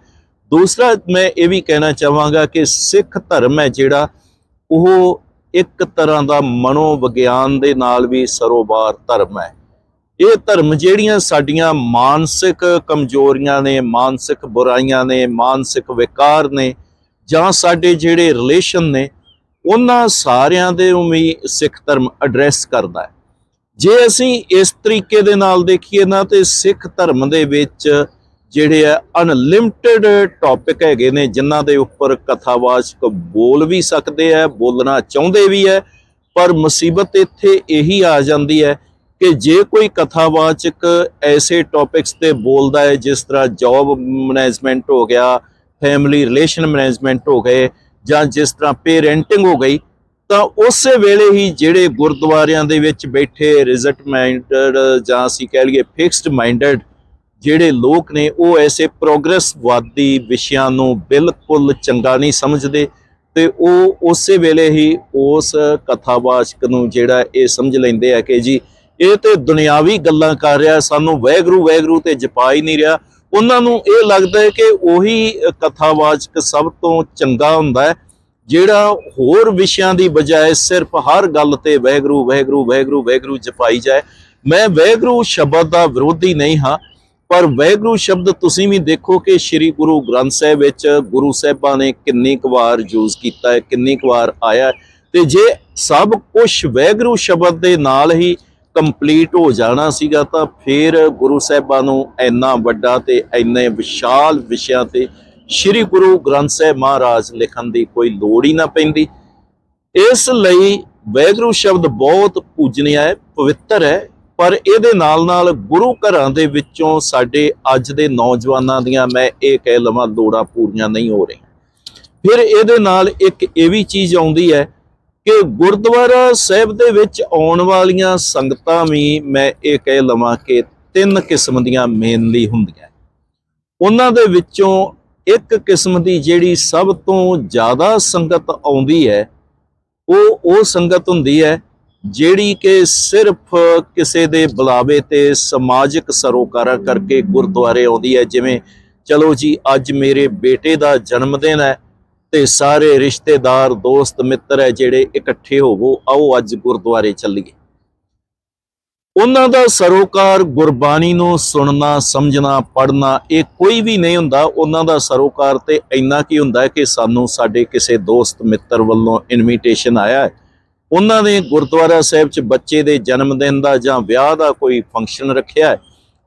ਦੂਸਰਾ, ਮੈਂ ਇਹ ਵੀ ਕਹਿਣਾ ਚਾਹਾਂਗਾ ਕਿ ਸਿੱਖ ਧਰਮ ਹੈ ਜਿਹੜਾ ਉਹ ਇੱਕ ਤਰ੍ਹਾਂ ਦਾ ਮਨੋਵਿਗਿਆਨ ਦੇ ਨਾਲ ਵੀ ਸਰੋਬਾਰ ਧਰਮ ਹੈ। ਇਹ ਧਰਮ ਜਿਹੜੀਆਂ ਸਾਡੀਆਂ ਮਾਨਸਿਕ ਕਮਜ਼ੋਰੀਆਂ ਨੇ, ਮਾਨਸਿਕ ਬੁਰਾਈਆਂ ਨੇ, ਮਾਨਸਿਕ ਵਿਕਾਰ ਨੇ ਜਾਂ ਸਾਡੇ ਜਿਹੜੇ ਰਿਲੇਸ਼ਨ ਨੇ, ਉਹਨਾਂ ਸਾਰਿਆਂ ਦੇ ਨੂੰ ਵੀ ਸਿੱਖ ਧਰਮ ਐਡਰੈਸ ਕਰਦਾ ਹੈ। ਜੇ ਅਸੀਂ ਇਸ ਤਰੀਕੇ ਦੇ ਨਾਲ ਦੇਖੀਏ ਨਾ, ਤੇ ਸਿੱਖ ਧਰਮ ਦੇ ਵਿੱਚ ਜਿਹੜੇ ਆ ਅਨਲਿਮਿਟਿਡ ਟੌਪਿਕ ਹੈਗੇ ਨੇ, ਜਿਨ੍ਹਾਂ ਦੇ ਉੱਪਰ ਕਥਾਵਾਚਕ ਬੋਲ ਵੀ ਸਕਦੇ ਆ, ਬੋਲਣਾ ਚਾਹੁੰਦੇ ਵੀ ਹੈ ਪਰ ਮੁਸੀਬਤ ਇੱਥੇ ਇਹੀ ਆ ਜਾਂਦੀ ਹੈ ਕਿ ਜੇ ਕੋਈ ਕਥਾਵਾਚਕ ਐਸੇ ਟੌਪਿਕਸ ਤੇ ਬੋਲਦਾ ਹੈ, ਜਿਸ ਤਰ੍ਹਾਂ ਜੌਬ ਮੈਨੇਜਮੈਂਟ ਹੋ ਗਿਆ ਫੈਮਿਲੀ ਰਿਲੇਸ਼ਨ ਮੈਨੇਜਮੈਂਟ ਹੋ ਗਏ, ਜਾਂ ਜਿਸ ਤਰ੍ਹਾਂ ਪੇਰੈਂਟਿੰਗ ਹੋ ਗਈ, ਤਾਂ ਉਸੇ ਵੇਲੇ ਹੀ ਜਿਹੜੇ ਗੁਰਦੁਆਰਿਆਂ ਦੇ ਵਿੱਚ ਬੈਠੇ ਰਿਜ਼ਲਟ ਮਾਈਂਡਡ ਜਾਂ ਅਸੀਂ ਕਹਿ ਲਈਏ ਫਿਕਸਡ ਮਾਈਂਡਡ ਜਿਹੜੇ ਲੋਕ ਨੇ, ਉਹ ਐਸੇ ਪ੍ਰੋਗਰੈਸਵਾਦੀ ਵਿਸ਼ਿਆਂ ਨੂੰ ਬਿਲਕੁਲ ਚੰਗਾ ਨਹੀਂ ਸਮਝਦੇ ਤੇ ਉਹ ਉਸੇ ਵੇਲੇ ਹੀ ਉਸ ਕਥਾਵਾਚਕ ਨੂੰ ਜਿਹੜਾ ਇਹ ਸਮਝ ਲੈਂਦੇ ਆ ਕਿ ਜੀ, ਇਹ ਤੇ ਦੁਨਿਆਵੀ ਗੱਲਾਂ ਕਰ ਰਿਹਾ, ਸਾਨੂੰ ਵੈਗਰੂ ਵੈਗਰੂ ਤੇ ਜਪਾ ਹੀ ਨਹੀਂ ਰਿਹਾ। ਉਹਨਾਂ ਨੂੰ ਇਹ ਲੱਗਦਾ ਹੈ ਕਿ ਉਹੀ ਕਥਾਵਾਚਕ ਸਭ ਤੋਂ ਚੰਗਾ ਹੁੰਦਾ ਹੈ, ਜਿਹੜਾ ਹੋਰ ਵਿਸ਼ਿਆਂ ਦੀ ਬਜਾਏ ਸਿਰਫ ਹਰ ਗੱਲ ਤੇ ਵੈਗਰੂ ਵੈਗਰੂ ਵੈਗਰੂ ਵੈਗਰੂ ਜਪਾਈ ਜਾਏ। ਮੈਂ ਵੈਗਰੂ ਸ਼ਬਦ ਦਾ ਵਿਰੋਧੀ ਨਹੀਂ ਹਾਂ ਪਰ ਵੈਗਰੂ ਸ਼ਬਦ ਤੁਸੀਂ ਵੀ ਦੇਖੋ ਕਿ ਸ੍ਰੀ ਗੁਰੂ ਗ੍ਰੰਥ ਸਾਹਿਬ ਵਿੱਚ ਗੁਰੂ ਸਾਹਿਬਾਂ ਨੇ ਕਿੰਨੀ ਕੁ ਵਾਰ ਯੂਜ਼ ਕੀਤਾ ਹੈ, ਕਿੰਨੀ ਕੁ ਵਾਰ ਆਇਆ ਹੈ। ਤੇ ਜੇ ਸਭ ਕੁਝ ਵੈਗਰੂ ਸ਼ਬਦ ਦੇ ਨਾਲ ਹੀ ਕੰਪਲੀਟ ਹੋ ਜਾਣਾ ਸੀਗਾ ਤਾਂ ਫਿਰ ਗੁਰੂ ਸਾਹਿਬਾਂ ਨੂੰ ਇੰਨਾ ਵੱਡਾ ਤੇ ਇੰਨੇ ਵਿਸ਼ਾਲ ਵਿਸ਼ਿਆਂ ਤੇ ਸ੍ਰੀ ਗੁਰੂ ਗ੍ਰੰਥ ਸਾਹਿਬ ਮਹਾਰਾਜ ਲਿਖਣ ਦੀ ਕੋਈ ਲੋੜ ਹੀ ਨਾ ਪੈਂਦੀ ਇਸ ਲਈ ਵੈਗਰੂ ਸ਼ਬਦ ਬਹੁਤ ਪੂਜਨੀਆ ਹੈ, ਪਵਿੱਤਰ ਹੈ ਪਰ ਇਹਦੇ ਨਾਲ ਨਾਲ ਗੁਰੂ ਘਰਾਂ ਦੇ ਵਿੱਚੋਂ ਸਾਡੇ ਅੱਜ ਦੇ ਨੌਜਵਾਨਾਂ ਦੀਆਂ ਮੈਂ ਇਹ ਕਹਿ ਲਵਾਂ ਲੋੜਾਂ ਪੂਰੀਆਂ ਨਹੀਂ ਹੋ ਰਹੀਆਂ। ਫਿਰ ਇਹਦੇ ਨਾਲ ਇੱਕ ਇਹ ਵੀ ਚੀਜ਼ ਆਉਂਦੀ ਹੈ ਕਿ ਗੁਰਦੁਆਰਾ ਸਾਹਿਬ ਦੇ ਵਿੱਚ ਆਉਣ ਵਾਲੀਆਂ ਸੰਗਤਾਂ ਵੀ ਮੈਂ ਇਹ ਕਹਿ ਲਵਾਂ ਕਿ ਤਿੰਨ ਕਿਸਮ ਦੀਆਂ ਮੇਨਲੀ ਹੁੰਦੀਆਂ। ਉਹਨਾਂ ਦੇ ਵਿੱਚੋਂ ਇੱਕ ਕਿਸਮ ਦੀ ਜਿਹੜੀ ਸਭ ਤੋਂ ਜ਼ਿਆਦਾ ਸੰਗਤ ਆਉਂਦੀ ਹੈ, ਉਹ ਉਹ ਸੰਗਤ ਹੁੰਦੀ ਹੈ ਜਿਹੜੀ ਕਿ ਸਿਰਫ ਕਿਸੇ ਦੇ ਬੁਲਾਵੇ ਤੇ ਸਮਾਜਿਕ ਸਰੋਕਾਰਾਂ ਕਰਕੇ ਗੁਰਦੁਆਰੇ ਆਉਂਦੀ ਹੈ, ਜਿਵੇਂ, ਚਲੋ ਜੀ, ਅੱਜ ਮੇਰੇ ਬੇਟੇ ਦਾ ਜਨਮ ਦਿਨ ਹੈ ਤੇ ਸਾਰੇ ਰਿਸ਼ਤੇਦਾਰ, ਦੋਸਤ, ਮਿੱਤਰ ਹੈ ਜਿਹੜੇ ਇਕੱਠੇ ਹੋਵੋ, ਆਓ ਅੱਜ ਗੁਰਦੁਆਰੇ ਚੱਲੀਏ। ਉਹਨਾਂ ਦਾ ਸਰੋਕਾਰ ਗੁਰਬਾਣੀ ਨੂੰ ਸੁਣਨਾ, ਸਮਝਣਾ, ਪੜ੍ਹਨਾ, ਇਹ ਕੋਈ ਵੀ ਨਹੀਂ ਹੁੰਦਾ। ਉਹਨਾਂ ਦਾ ਸਰੋਕਾਰ ਤੇ ਇੰਨਾ ਕੀ ਹੁੰਦਾ ਕਿ ਸਾਨੂੰ ਸਾਡੇ ਕਿਸੇ ਦੋਸਤ, ਮਿੱਤਰ ਵੱਲੋਂ ਇਨਵੀਟੇਸ਼ਨ ਆਇਆ ਹੈ। ਉਹਨਾਂ ਨੇ ਗੁਰਦੁਆਰਾ ਸਾਹਿਬ 'ਚ ਬੱਚੇ ਦੇ ਜਨਮ ਦਿਨ ਦਾ ਜਾਂ ਵਿਆਹ ਦਾ ਕੋਈ ਫੰਕਸ਼ਨ ਰੱਖਿਆ ਹੈ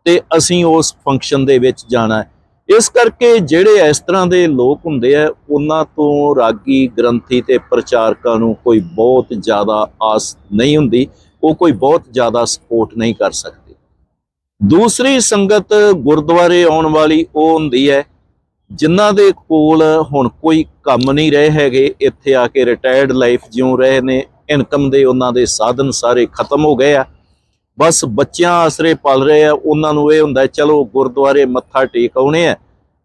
ਤੇ ਅਸੀਂ ਉਸ ਫੰਕਸ਼ਨ ਦੇ ਵਿੱਚ ਜਾਣਾ ਹੈ। ਇਸ ਕਰਕੇ ਜਿਹੜੇ ਇਸ ਤਰ੍ਹਾਂ ਦੇ ਲੋਕ ਹੁੰਦੇ ਆ, ਉਹਨਾਂ ਤੋਂ ਰਾਗੀ ਗ੍ਰੰਥੀ ਤੇ ਪ੍ਰਚਾਰਕਾਂ ਨੂੰ ਕੋਈ ਬਹੁਤ ਜ਼ਿਆਦਾ ਆਸ ਨਹੀਂ ਹੁੰਦੀ, ਉਹ ਕੋਈ ਬਹੁਤ ਜ਼ਿਆਦਾ ਸਪੋਰਟ ਨਹੀਂ ਕਰ ਸਕਦੇ। ਦੂਸਰੀ ਸੰਗਤ ਗੁਰਦੁਆਰੇ ਆਉਣ ਵਾਲੀ ਉਹ ਹੁੰਦੀ ਹੈ, ਜਿਨ੍ਹਾਂ ਦੇ ਕੋਲ ਹੁਣ ਕੋਈ ਕੰਮ ਨਹੀਂ ਰਹੇ ਹੈਗੇ, ਇੱਥੇ ਆ ਕੇ ਰਿਟਾਇਰਡ ਲਾਈਫ ਜਿਉਂ ਰਹੇ ਨੇ ਇਨਕਮ ਦੇ ਉਹਨਾਂ ਦੇ ਸਾਧਨ ਸਾਰੇ ਖਤਮ ਹੋ ਗਏ ਆ। ਬਸ ਬੱਚਿਆਂ ਆਸਰੇ ਪਲ ਰਹੇ ਆ, ਉਹਨਾਂ ਨੂੰ ਇਹ ਹੁੰਦਾ, ਚਲੋ ਗੁਰਦੁਆਰੇ ਮੱਥਾ ਟੇਕ ਆਉਣੇ ਆ।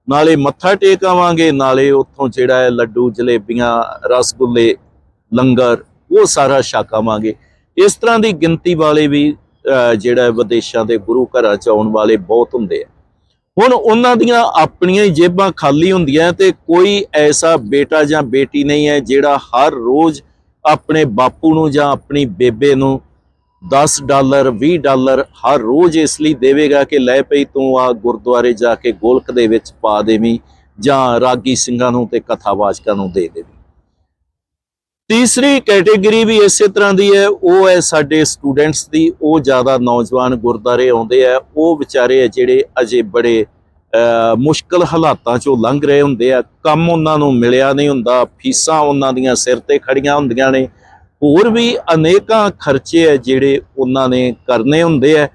ਨਾਲੇ ਮੱਥਾ ਟੇਕ ਆਵਾਂਗੇ, ਨਾਲੇ ਉੱਥੋਂ ਜਿਹੜਾ ਹੈ ਲੱਡੂ, ਜਲੇਬੀਆਂ, ਰਸਗੁੱਲੇ, ਲੰਗਰ, ਉਹ ਸਾਰਾ ਛਕ ਆਵਾਂਗੇ। ਇਸ ਤਰ੍ਹਾਂ ਦੀ ਗਿਣਤੀ ਵਾਲੇ ਵੀ ਜਿਹੜਾ ਵਿਦੇਸ਼ਾਂ ਦੇ ਗੁਰੂ ਘਰਾਂ ਚ ਆਉਣ ਵਾਲੇ ਬਹੁਤ ਹੁੰਦੇ ਆ। ਹੁਣ ਉਹਨਾਂ ਦੀਆਂ ਆਪਣੀਆਂ ਹੀ ਜੇਬਾਂ ਖਾਲੀ ਹੁੰਦੀਆਂ ਤੇ ਕੋਈ ਐਸਾ ਬੇਟਾ ਜਾਂ ਬੇਟੀ ਨਹੀਂ ਹੈ ਜਿਹੜਾ ਹਰ ਰੋਜ਼ ਆਪਣੇ ਬਾਪੂ ਨੂੰ ਜਾਂ ਆਪਣੀ ਬੇਬੇ ਨੂੰ 10 ਡਾਲਰ 20 ਡਾਲਰ ਹਰ ਰੋਜ਼ ਇਸ ਲਈ ਦੇਵੇਗਾ ਕਿ ਲੈ ਪਈ ਤੂੰ ਆ ਗੁਰਦੁਆਰੇ ਜਾ ਕੇ ਗੋਲਕ ਦੇ ਵਿੱਚ ਪਾ ਦੇਵੀਂ ਜਾਂ ਰਾਗੀ ਸਿੰਘਾਂ ਨੂੰ ਤੇ ਕਥਾਵਾਚਕਾਂ ਨੂੰ ਦੇ ਦੇਵੀਂ। ਤੀਸਰੀ ਕੈਟੇਗਰੀ ਵੀ ਇਸੇ ਤਰ੍ਹਾਂ ਦੀ ਹੈ, ਉਹ ਹੈ ਸਾਡੇ ਸਟੂਡੈਂਟਸ ਦੀ, ਉਹ ਜ਼ਿਆਦਾ ਨੌਜਵਾਨ ਗੁਰਦਾਰੇ ਆਉਂਦੇ ਆ, ਉਹ ਵਿਚਾਰੇ ਆ ਜਿਹੜੇ ਅਜੇ ਬੜੇ ਮੁਸ਼ਕਲ ਹਾਲਾਤਾਂ ਚੋਂ ਲੰਘ ਰਹੇ ਹੁੰਦੇ ਆ, ਕੰਮ ਉਹਨਾਂ ਨੂੰ ਮਿਲਿਆ ਨਹੀਂ ਹੁੰਦਾ, ਫੀਸਾਂ ਉਹਨਾਂ ਦੀਆਂ ਸਿਰ ਤੇ ਖੜੀਆਂ ਹੁੰਦੀਆਂ ਨੇ। ਹੋਰ ਵੀ ਅਨੇਕਾਂ ਖਰਚੇ ਆ ਜਿਹੜੇ ਉਹਨਾਂ ਨੇ ਕਰਨੇ ਹੁੰਦੇ ਆ,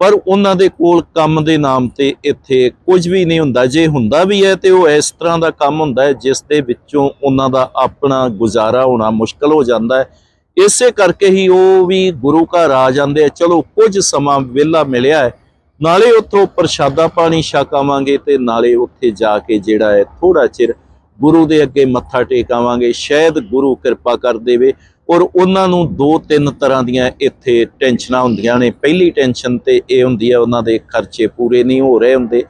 ਪਰ ਉਹਨਾਂ ਦੇ ਕੋਲ ਕੰਮ ਦੇ ਨਾਮ ਤੇ ਇੱਥੇ ਕੁਝ ਵੀ ਨਹੀਂ ਹੁੰਦਾ। ਜੇ ਹੁੰਦਾ ਵੀ ਹੈ ਤੇ ਉਹ ਇਸ ਤਰ੍ਹਾਂ ਦਾ ਕੰਮ ਹੁੰਦਾ ਹੈ ਜਿਸ ਦੇ ਵਿੱਚੋਂ ਉਹਨਾਂ ਦਾ ਆਪਣਾ ਗੁਜ਼ਾਰਾ ਹੋਣਾ ਮੁਸ਼ਕਲ ਹੋ ਜਾਂਦਾ ਹੈ। ਇਸੇ ਕਰਕੇ ਹੀ ਉਹ ਵੀ ਗੁਰੂ ਘਰ ਆ ਜਾਂਦੇ ਆ। ਚਲੋ ਕੁਝ ਸਮਾਂ ਵਿਹਲਾ ਮਿਲਿਆ ਹੈ ਨਾਲੇ ਉੱਥੋਂ ਪ੍ਰਸ਼ਾਦਾ ਪਾਣੀ ਛਕਾਵਾਂਗੇ ਤੇ ਨਾਲੇ ਉੱਥੇ ਜਾ ਕੇ ਜਿਹੜਾ ਹੈ ਥੋੜਾ ਚਿਰ ਗੁਰੂ ਦੇ ਅੱਗੇ ਮੱਥਾ ਟੇਕਾਵਾਂਗੇ, ਸ਼ਾਇਦ ਗੁਰੂ ਕਿਰਪਾ ਕਰ ਦੇਵੇ। ਔਰ ਉਹਨਾਂ ਨੂੰ ਦੋ ਤਿੰਨ ਤਰ੍ਹਾਂ ਦੀਆਂ ਇੱਥੇ ਟੈਨਸ਼ਨਾਂ ਹੁੰਦੀਆਂ ਨੇ। ਪਹਿਲੀ ਟੈਨਸ਼ਨ ਤੇ ਇਹ ਹੁੰਦੀ ਹੈ ਉਹਨਾਂ ਦੇ ਖਰਚੇ ਪੂਰੇ ਨਹੀਂ ਹੋ ਰਹੇ ਹੁੰਦੇ।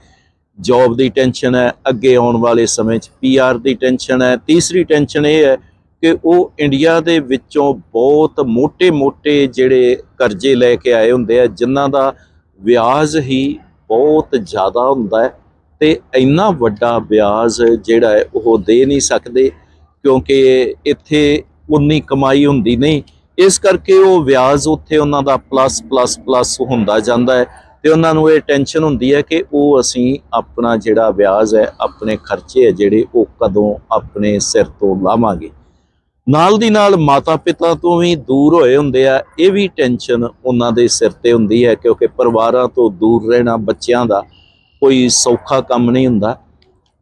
ਜੌਬ ਦੀ ਟੈਨਸ਼ਨ ਹੈ, ਅੱਗੇ ਆਉਣ ਵਾਲੇ ਸਮੇਂ 'ਚ ਪੀਆਰ ਦੀ ਟੈਨਸ਼ਨ ਹੈ। ਤੀਸਰੀ ਟੈਨਸ਼ਨ ਇਹ ਹੈ ਕਿ ਉਹ ਇੰਡੀਆ ਦੇ ਵਿੱਚੋਂ ਬਹੁਤ ਮੋٹے-ਮੋٹے ਜਿਹੜੇ ਕਰਜ਼ੇ ਲੈ ਕੇ ਆਏ ਹੁੰਦੇ ਆ, ਜਿਨ੍ਹਾਂ ਦਾ ਵਿਆਜ ਹੀ ਬਹੁਤ ਜ਼ਿਆਦਾ ਹੁੰਦਾ ਹੈ ਤੇ ਇੰਨਾ ਵੱਡਾ ਵਿਆਜ ਜਿਹੜਾ ਹੈ ਉਹ ਦੇ ਨਹੀਂ ਸਕਦੇ ਕਿਉਂਕਿ ਇੱਥੇ ਉਨੀ ਕਮਾਈ ਹੁੰਦੀ ਨਹੀਂ। ਇਸ ਕਰਕੇ ਉਹ ਵਿਆਜ ਉੱਥੇ ਉਹਨਾਂ ਦਾ ਪਲੱਸ ਪਲੱਸ ਪਲੱਸ ਹੁੰਦਾ ਜਾਂਦਾ ਹੈ ਤੇ ਉਹਨਾਂ ਨੂੰ ਇਹ ਟੈਨਸ਼ਨ ਹੁੰਦੀ ਹੈ ਕਿ ਉਹ ਅਸੀਂ ਆਪਣਾ ਜਿਹੜਾ ਵਿਆਜ ਹੈ, ਆਪਣੇ ਖਰਚੇ ਹੈ ਜਿਹੜੇ ਉਹ ਕਦੋਂ ਆਪਣੇ ਸਿਰ ਤੋਂ ਲਾਵਾਂਗੇ। ਨਾਲ ਦੀ ਨਾਲ ਮਾਤਾ ਪਿਤਾ ਤੋਂ ਵੀ ਦੂਰ ਹੋਏ ਹੁੰਦੇ ਆ, ਇਹ ਵੀ ਟੈਨਸ਼ਨ ਉਹਨਾਂ ਦੇ ਸਿਰ ਤੇ ਹੁੰਦੀ ਹੈ, ਕਿਉਂਕਿ ਪਰਿਵਾਰਾਂ ਤੋਂ ਦੂਰ ਰਹਿਣਾ ਬੱਚਿਆਂ ਦਾ ਕੋਈ ਸੌਖਾ ਕੰਮ ਨਹੀਂ ਹੁੰਦਾ।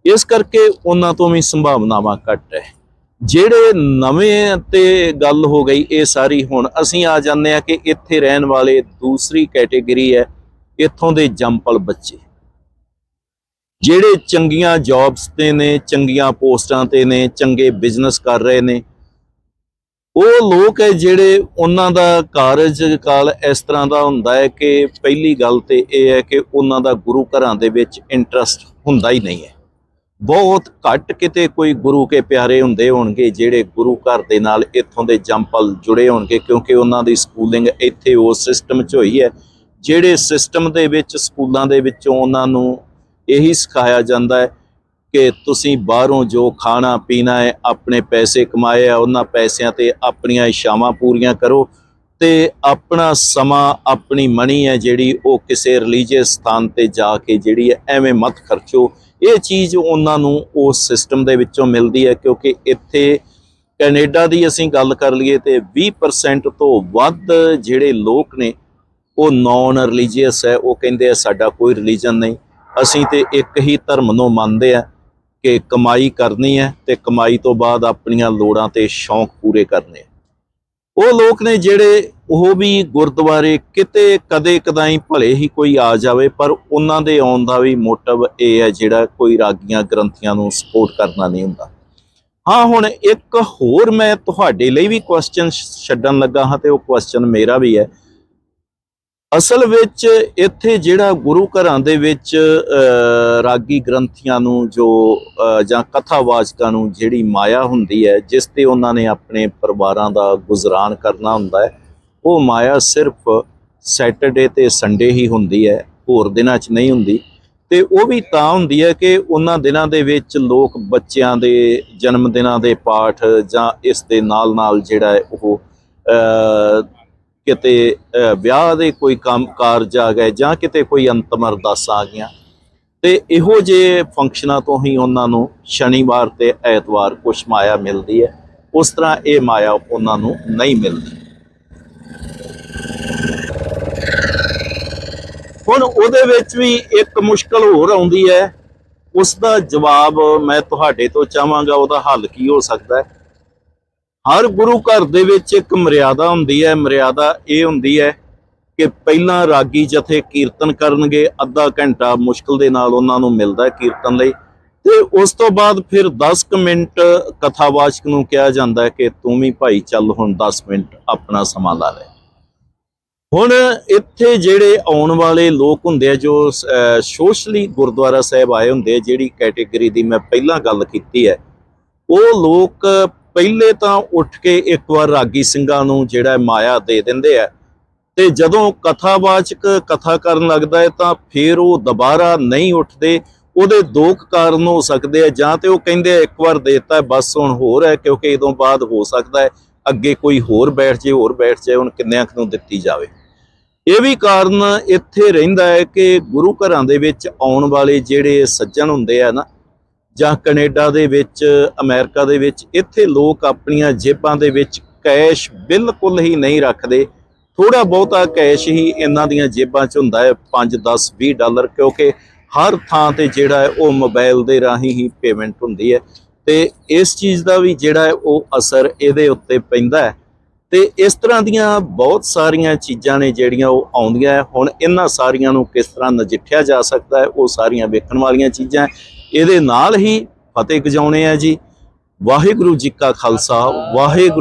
ਇਸ ਕਰਕੇ ਉਹਨਾਂ ਤੋਂ ਵੀ ਸੰਭਾਵਨਾਵਾਂ ਘੱਟ ਹੈ। ਜਿਹੜੇ ਨਵੇਂ ਤੇ ਗੱਲ ਹੋ ਗਈ ਇਹ ਸਾਰੀ ਹੁਣ ਅਸੀਂ ਆ ਜਾਂਦੇ ਆ ਕਿ ਇੱਥੇ ਰਹਿਣ ਵਾਲੇ ਦੂਸਰੀ ਕੈਟੇਗਰੀ ਹੈ, ਇੱਥੋਂ ਦੇ ਜੰਪਲ ਬੱਚੇ। ਜਿਹੜੇ ਚੰਗੀਆਂ ਜੌਬਸ ਤੇ ਨੇ, ਚੰਗੀਆਂ ਪੋਸਟਾਂ ਤੇ ਨੇ, ਚੰਗੇ ਬਿਜ਼ਨਸ ਕਰ ਰਹੇ ਨੇ ਉਹ ਲੋਕ ਹੈ ਜਿਹੜੇ ਉਹਨਾਂ ਦਾ ਕਾਰਜ ਕਾਲ ਇਸ ਤਰ੍ਹਾਂ ਦਾ ਹੁੰਦਾ ਹੈ ਕਿ ਪਹਿਲੀ ਗੱਲ ਤੇ ਇਹ ਹੈ ਕਿ ਉਹਨਾਂ ਦਾ ਗੁਰੂ ਘਰਾਂ ਦੇ ਵਿੱਚ ਇੰਟਰਸਟ ਹੁੰਦਾ ਹੀ ਨਹੀਂ ਹੈ। ਬਹੁਤ ਘੱਟ ਕਿਤੇ ਕੋਈ ਗੁਰੂ ਕੇ ਪਿਆਰੇ ਹੁੰਦੇ ਹੋਣਗੇ ਜਿਹੜੇ ਗੁਰੂ ਘਰ ਦੇ ਨਾਲ ਇੱਥੋਂ ਦੇ ਜੰਪਲ ਜੁੜੇ ਹੋਣਗੇ ਕਿਉਂਕਿ ਉਹਨਾਂ ਦੀ ਸਕੂਲਿੰਗ ਇੱਥੇ ਉਸ ਸਿਸਟਮ 'ਚ ਹੋਈ ਹੈ। ਜਿਹੜੇ ਸਿਸਟਮ ਦੇ ਵਿੱਚ ਸਕੂਲਾਂ ਦੇ ਵਿੱਚੋਂ ਉਹਨਾਂ ਨੂੰ ਇਹੀ ਸਿਖਾਇਆ ਜਾਂਦਾ ਹੈ ਕਿ ਤੁਸੀਂ ਬਾਹਰੋਂ ਜੋ ਖਾਣਾ ਪੀਣਾ ਹੈ, ਆਪਣੇ ਪੈਸੇ ਕਮਾਏ ਆ, ਉਹਨਾਂ ਪੈਸਿਆਂ ਤੇ ਆਪਣੀਆਂ ਇਸ਼ਾਵਾਂ ਪੂਰੀਆਂ ਕਰੋ ਤੇ ਆਪਣਾ ਸਮਾਂ, ਆਪਣੀ ਮਣੀ ਹੈ ਜਿਹੜੀ ਉਹ ਕਿਸੇ ਰਿਲੀਜੀਅਸ ਸਥਾਨ ਤੇ ਜਾ ਕੇ ਜਿਹੜੀ ਹੈ, ਐਵੇਂ ਮਤ ਖਰਚੋ। ਇਹ ਚੀਜ਼ ਉਹਨਾਂ ਨੂੰ ਉਸ ਸਿਸਟਮ ਦੇ ਵਿੱਚੋਂ ਮਿਲਦੀ ਹੈ ਕਿਉਂਕਿ ਇੱਥੇ ਕੈਨੇਡਾ ਦੀ ਅਸੀਂ ਗੱਲ ਕਰ ਲਈਏ ਤੇ 20% ਤੋਂ ਵੱਧ ਜਿਹੜੇ ਲੋਕ ਨੇ, ਉਹ ਨਾਨ ਰਿਲੀਜੀਅਸ ਹੈ, ਉਹ ਕਹਿੰਦੇ ਆ ਸਾਡਾ ਕੋਈ ਰਿਲੀਜਨ ਨਹੀਂ। ਅਸੀਂ ਤੇ ਇੱਕ ਹੀ ਧਰਮ ਨੂੰ ਮੰਨਦੇ ਆ। ਕਿ ਕਮਾਈ ਕਰਨੀ ਹੈ ਤੇ ਕਮਾਈ ਤੋਂ ਬਾਅਦ ਆਪਣੀਆਂ ਲੋੜਾਂ ਤੇ ਸ਼ੌਂਕ ਪੂਰੇ ਕਰਨੇ ਉਹ ਲੋਕ ਨੇ ਜਿਹੜੇ ਉਹ ਵੀ ਗੁਰਦੁਆਰੇ ਕਿਤੇ ਕਦੇ ਕਦਾਈ ਭਲੇ ਹੀ ਕੋਈ ਆ ਜਾਵੇ, ਪਰ ਉਹਨਾਂ ਦੇ ਆਉਣ ਦਾ ਵੀ ਮੋਟਿਵ ਇਹ ਹੈ ਜਿਹੜਾ ਕੋਈ ਰਾਗੀਆਂ ਗ੍ਰੰਥੀਆਂ ਨੂੰ ਸਪੋਰਟ ਕਰਨਾ ਨਹੀਂ ਹੁੰਦਾ। ਹਾਂ, ਹੁਣ ਇੱਕ ਹੋਰ ਮੈਂ ਤੁਹਾਡੇ ਲਈ ਵੀ ਕੁਐਸਚਨ ਛੱਡਣ ਲੱਗਾ ਹਾਂ ਤੇ ਉਹ ਕੁਐਸਚਨ ਮੇਰਾ ਵੀ ਹੈ। ਅਸਲ ਵਿੱਚ ਇੱਥੇ ਜਿਹੜਾ ਗੁਰੂ ਘਰਾਂ ਦੇ ਵਿੱਚ ਰਾਗੀ ਗ੍ਰੰਥੀਆਂ ਨੂੰ ਜੋ ਜਾਂ ਕਥਾਵਾਚਕਾਂ ਨੂੰ ਜਿਹੜੀ ਮਾਇਆ ਹੁੰਦੀ ਹੈ, ਜਿਸ ਤੇ ਉਹਨਾਂ ਨੇ ਆਪਣੇ ਪਰਿਵਾਰਾਂ ਦਾ ਗੁਜ਼ਰਾਨ ਕਰਨਾ ਹੁੰਦਾ ਹੈ, ਉਹ ਮਾਇਆ ਸਿਰਫ ਸੈਟਰਡੇ ਤੇ ਸੰਡੇ ਹੀ ਹੁੰਦੀ ਹੈ, ਹੋਰ ਦਿਨਾਂ 'ਚ ਨਹੀਂ ਹੁੰਦੀ। ਤੇ ਉਹ ਵੀ ਤਾਂ ਹੁੰਦੀ ਹੈ ਕਿ ਉਹਨਾਂ ਦਿਨਾਂ ਦੇ ਵਿੱਚ ਲੋਕ ਬੱਚਿਆਂ ਦੇ ਜਨਮ ਦਿਨਾਂ ਦੇ ਪਾਠ ਜਾਂ ਇਸ ਦੇ ਨਾਲ ਨਾਲ ਜਿਹੜਾ ਉਹ ਕਿਤੇ ਵਿਆਹ ਦੇ ਕੋਈ ਕੰਮ ਕਾਰਜ ਆ ਗਏ ਜਾਂ ਕਿਤੇ ਕੋਈ ਅੰਤਮ ਅਰਦਾਸ ਆ ਗਈਆਂ। ਤੇ ਇਹੋ ਜਿਹੇ ਫੰਕਸ਼ਨਾਂ ਤੋਂ ਹੀ ਉਹਨਾਂ ਨੂੰ ਸ਼ਨੀਵਾਰ ਤੇ ਐਤਵਾਰ ਕੁਛ ਮਾਇਆ ਮਿਲਦੀ ਹੈ। ਉਸ ਤਰ੍ਹਾਂ ਇਹ ਮਾਇਆ ਉਹਨਾਂ ਨੂੰ ਨਹੀਂ ਮਿਲਦੀ। ਹੁਣ ਉਹਦੇ ਵਿੱਚ ਵੀ ਇੱਕ ਮੁਸ਼ਕਲ ਹੋਰ ਆਉਂਦੀ ਹੈ। ਉਸ ਦਾ ਜਵਾਬ ਮੈਂ ਤੁਹਾਡੇ ਤੋਂ ਚਾਹਾਂਗਾ, ਉਹਦਾ ਹੱਲ ਕੀ ਹੋ ਸਕਦਾ ਹੈ? ਹਰ ਗੁਰੂ ਘਰ ਦੇ ਵਿੱਚ ਇੱਕ ਮਰਿਆਦਾ ਹੁੰਦੀ ਹੈ, ਮਰਿਆਦਾ ਇਹ ਹੁੰਦੀ ਹੈ ਕਿ ਪਹਿਲਾਂ ਰਾਗੀ ਜਥੇ ਕੀਰਤਨ ਕਰਨਗੇ, ਅੱਧਾ ਘੰਟਾ ਮੁਸ਼ਕਲ ਦੇ ਨਾਲ ਉਹਨਾਂ ਨੂੰ ਮਿਲਦਾ ਕੀਰਤਨ ਲਈ। ਤੇ ਉਸ ਤੋਂ ਬਾਅਦ ਫਿਰ 10 ਕੁ ਮਿੰਟ ਕਥਾਵਾਚਕ ਨੂੰ ਕਿਹਾ ਜਾਂਦਾ ਹੈ ਕਿ ਤੂੰ ਵੀ ਭਾਈ ਚੱਲ, ਹੁਣ 10 ਮਿੰਟ ਆਪਣਾ ਸਮਾਂ ਲਾ ਲੈ। ਹੁਣ ਇੱਥੇ ਜਿਹੜੇ ਆਉਣ ਵਾਲੇ ਲੋਕ ਹੁੰਦੇ ਆ, ਜੋ ਸੋਸ਼ਲੀ ਗੁਰਦੁਆਰਾ ਸਾਹਿਬ ਆਏ ਹੁੰਦੇ ਆ, ਜਿਹੜੀ ਕੈਟੇਗਰੀ ਦੀ ਮੈਂ ਪਹਿਲਾਂ ਗੱਲ ਕੀਤੀ ਹੈ, ਉਹ ਲੋਕ ਪਹਿਲੇ ਤਾਂ ਉੱਠ ਕੇ ਇੱਕ ਵਾਰ ਰਾਗੀ ਸਿੰਘਾਂ ਨੂੰ ਜਿਹੜਾ ਮਾਇਆ ਦੇ ਦਿੰਦੇ ਆ। ਤੇ ਜਦੋਂ ਕਥਾਵਾਚਕ ਕਥਾ ਕਰਨ ਲੱਗਦਾ ਹੈ ਤਾਂ ਫੇਰ ਉਹ ਦੁਬਾਰਾ ਨਹੀਂ ਉੱਠਦੇ। ਉਹਦੇ ਦੋ ਕਾਰਨ ਹੋ ਸਕਦੇ ਆ, ਜਾਂ ਤੇ ਉਹ ਕਹਿੰਦੇ ਆ, ਇੱਕ ਵਾਰ ਦੇਤਾ ਬਸ ਹੁਣ ਹੋਰ ਹੈ, ਕਿਉਂਕਿ ਇਦੋਂ ਬਾਅਦ ਹੋ ਸਕਦਾ ਹੈ ਅੱਗੇ ਕੋਈ ਹੋਰ ਬੈਠ ਜੇ ਹੋਰ ਬੈਠ ਜਾਏ, ਹੁਣ ਕਿੰਨਿਆਂ ਕੁ ਨੂੰ ਦਿੱਤੀ ਜਾਵੇ। ਇਹ ਵੀ ਕਾਰਨ ਇੱਥੇ ਰਹਿੰਦਾ ਹੈ ਕਿ ਗੁਰੂ ਘਰਾਂ ਦੇ ਵਿੱਚ ਆਉਣ ਵਾਲੇ ਜਿਹੜੇ ਸੱਜਣ ਹੁੰਦੇ ਆ ਨਾ ਜਾਂ ਕੈਨੇਡਾ ਦੇ ਵਿੱਚ, ਅਮਰੀਕਾ ਦੇ ਵਿੱਚ, ਇੱਥੇ ਲੋਕ ਆਪਣੀਆਂ ਜੇਬਾਂ ਦੇ ਵਿੱਚ ਕੈਸ਼ ਬਿਲਕੁਲ ਹੀ ਨਹੀਂ ਰੱਖਦੇ। ਥੋੜਾ ਬਹੁਤਾ ਕੈਸ਼ ਹੀ ਇਹਨਾਂ ਦੀਆਂ ਜੇਬਾਂ 'ਚ ਹੁੰਦਾ ਹੈ 5 10 20 ਡਾਲਰ, ਕਿਉਂਕਿ ਹਰ ਥਾਂ ਤੇ ਜਿਹੜਾ ਹੈ ਉਹ ਮੋਬਾਈਲ ਦੇ ਰਾਹੀਂ ਹੀ ਪੇਮੈਂਟ ਹੁੰਦੀ ਹੈ। ਤੇ ਇਸ ਚੀਜ਼ ਦਾ ਵੀ ਜਿਹੜਾ ਹੈ ਉਹ ਅਸਰ ਇਹਦੇ ਉੱਤੇ ਪੈਂਦਾ ਹੈ। ਤੇ ਇਸ ਤਰ੍ਹਾਂ ਦੀਆਂ ਬਹੁਤ ਸਾਰੀਆਂ ਚੀਜ਼ਾਂ ਨੇ ਜਿਹੜੀਆਂ ਉਹ ਆਉਂਦੀਆਂ ਹੈ। ਹੁਣ ਇਹਨਾਂ ਸਾਰੀਆਂ ਨੂੰ ਕਿਸ ਤਰ੍ਹਾਂ ਨਜਿੱਠਿਆ ਜਾ ਸਕਦਾ ਹੈ, ਉਹ ਸਾਰੀਆਂ ਵੇਖਣ ਵਾਲੀਆਂ ਚੀਜ਼ਾਂ ਇਹਦੇ ਨਾਲ ਹੀ ਫਤਿਹ ਗਜਾਉਣੇ ਆ ਜੀ। ਵਾਹਿਗੁਰੂ ਜੀ ਕਾ ਖਾਲਸਾ ਵਾਹਿਗੁਰੂ